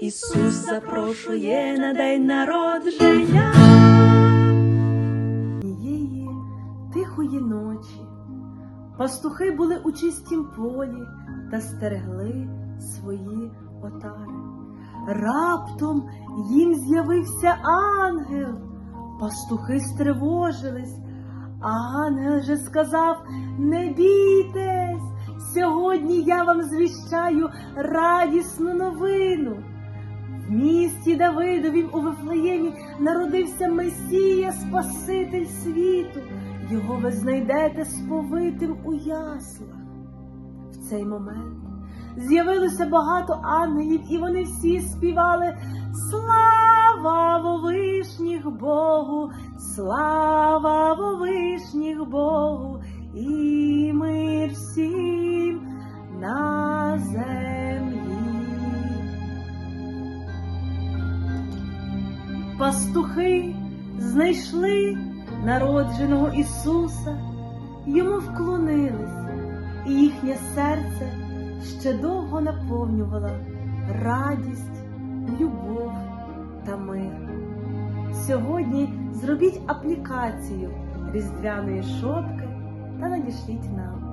Ісус запрошує на день народження. Однієї тихої ночі пастухи були у чистім полі та стерегли свої отари. Раптом їм з'явився ангел. Пастухи стривожились, а ангел же сказав: Не бійтесь, сьогодні я вам звіщаю радісну новину. В Давидовім у Вифлеємі народився Месія, Спаситель світу. Його ви знайдете сповитим у яслах. В цей момент з'явилося багато ангелів, і вони всі співали Слава вовишніх Богу, слава вовишніх Богу, і Пастухи знайшли народженого Ісуса, йому вклонились, і їхнє серце ще довго наповнювала радість, любов та мир. Сьогодні зробіть аплікацію різдвяної шопки та надішліть нам.